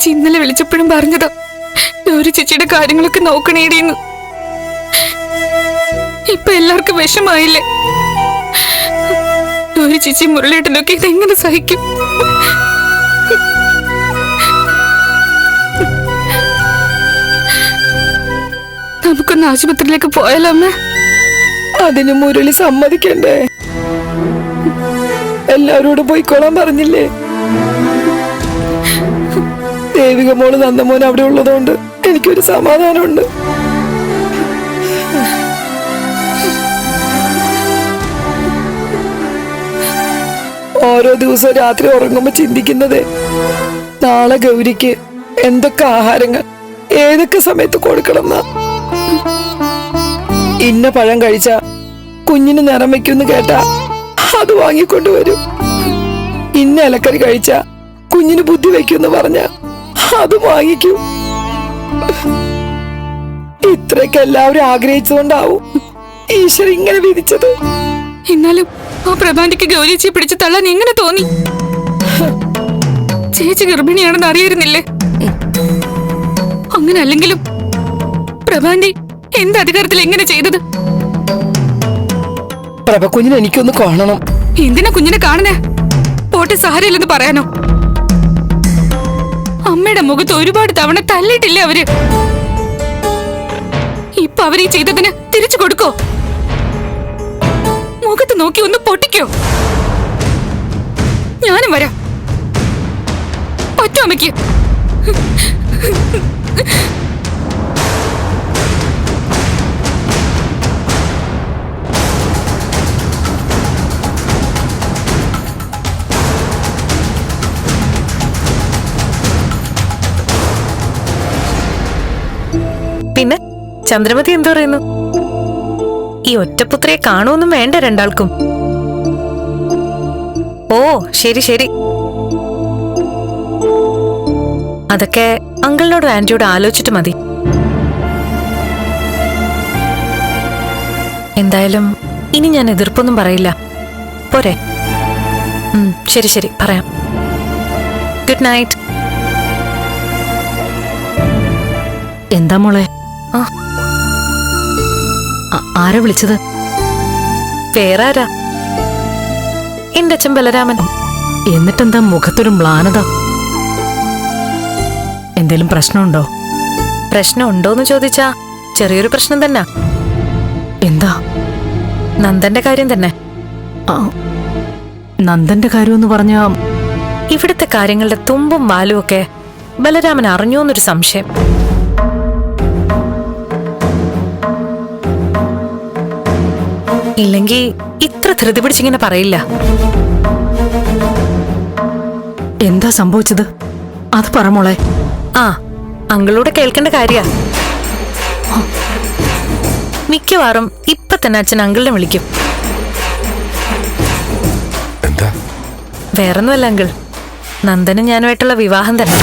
ചേച്ചി ഇന്നലെ വിളിച്ചപ്പോഴും പറഞ്ഞതാ ഒരു ചേച്ചിയുടെ കാര്യങ്ങളൊക്കെ നോക്കണേടിയെന്ന് ഇപ്പൊ എല്ലാവർക്കും വിഷമായില്ലേ? ഗൗരി ചേച്ചി മുരളിയേട്ടനൊക്കെ ഇതെങ്ങനെ സഹിക്കും? നമുക്കൊന്ന് ആശുപത്രിയിലേക്ക് പോയാലോ അമ്മ? അതിന് മുരളി സമ്മതിക്കണ്ടേ? എല്ലാവരോടും പോയിക്കോളാൻ പറഞ്ഞില്ലേ? ദേവിക മോൾ നന്ദമോൻ അവിടെ ഉള്ളതുകൊണ്ട് എനിക്കൊരു സമാധാനമുണ്ട്. ഓരോ ദിവസവും രാത്രി ഉറങ്ങുമ്പോ ചിന്തിക്കുന്നത് നാളെ ഗൗരിക്ക് എന്തൊക്കെ ആഹാരങ്ങൾ ഏതൊക്കെ സമയത്ത് കൊടുക്കണം ഇന്ന പഴം കഴിച്ച കുഞ്ഞിന് നിറം വെക്കുമെന്ന് കേട്ട അത് വാങ്ങിക്കൊണ്ടുവരും. ഇന്ന ഇലക്കറി കഴിച്ച കുഞ്ഞിന് ബുദ്ധി വെക്കുമെന്ന് പറഞ്ഞ അത് വാങ്ങിക്കൂ. ഇത്രയൊക്കെ എല്ലാവരും ആഗ്രഹിച്ചുകൊണ്ടാവും ഈശ്വര ഇങ്ങനെ വിധിച്ചത്. എന്നാലും ആ പ്രഭാന്റിക്ക് ഗൗരിച്ചിയെ പിടിച്ചു തള്ളാൻ എങ്ങനെ തോന്നി? ചേച്ചി ഗർഭിണിയാണെന്ന് അറിയായിരുന്നില്ലേ? അങ്ങനെ അല്ലെങ്കിലും പ്രഭാന്റി എന്ത് അധികാരത്തിൽ എങ്ങനെ ചെയ്തത്? പ്രഭ കുഞ്ഞിനെ എനിക്കൊന്ന് കാണണം. എന്തിനാ കുഞ്ഞിനെ കാണണേ പോട്ടെ സാരയില്ലെന്ന് പറയാനോ? അമ്മയുടെ മുഖത്ത് ഒരുപാട് തവണ തല്ലിട്ടില്ലേ അവർ? ഇപ്പൊ അവരീ ചെയ്തതിന് തിരിച്ചു കൊടുക്കോ? മുഖത്ത് നോക്കി ഒന്ന് പൊട്ടിക്കോ? ഞാനും വരാം. പറ്റോ അമ്മയ്ക്ക്. പിന്നെ ചന്ദ്രമതി എന്തു പറയുന്നു? ഈ ഒറ്റപുത്രയെ കാണുമൊന്നും വേണ്ട രണ്ടാൾക്കും. ഓ ശരി ശരി. അതൊക്കെ അങ്കിളിനോടും ആന്റിയോടും ആലോചിച്ചിട്ട് മതി. എന്തായാലും ഇനി ഞാൻ എതിർപ്പൊന്നും പറയില്ല. പോരെ. ശരി ശരി പറയാം. Good night. എന്താ മോളെ? ആരാ വിളിച്ചത്? പേരാരാ എന്റെ അച്ഛൻ ബലരാമൻ. എന്നിട്ടെന്താ മുഖത്തൊരു മ്ലാനത? എന്തേലും പ്രശ്നമുണ്ടോ? പ്രശ്നം ഉണ്ടോന്ന് ചോദിച്ചാ ചെറിയൊരു പ്രശ്നം തന്നെ. എന്താ? നന്ദന്റെ കാര്യം തന്നെ. നന്ദന്റെ കാര്യം എന്ന് പറഞ്ഞ ഇവിടുത്തെ കാര്യങ്ങളുടെ തുമ്പും വാലും ഒക്കെ ബലരാമൻ അറിഞ്ഞോന്നൊരു സംശയം. ഇല്ലെങ്കി ഇത്ര ധൃതി പിടിച്ചിങ്ങനെ പറയില്ല. എന്താ സംഭവിച്ചത്? അത് പറ മോളെ. ആ അങ്കിളൂടെ കേൾക്കേണ്ട കാര്യ. മിക്കവാറും ഇപ്പൊ തന്നെ അച്ഛൻ അങ്കിളിനെ വിളിക്കും. എന്താ? വേറൊന്നുമല്ല അങ്കിൾ. നന്ദനും ഞാനുമായിട്ടുള്ള വിവാഹം തന്നെ.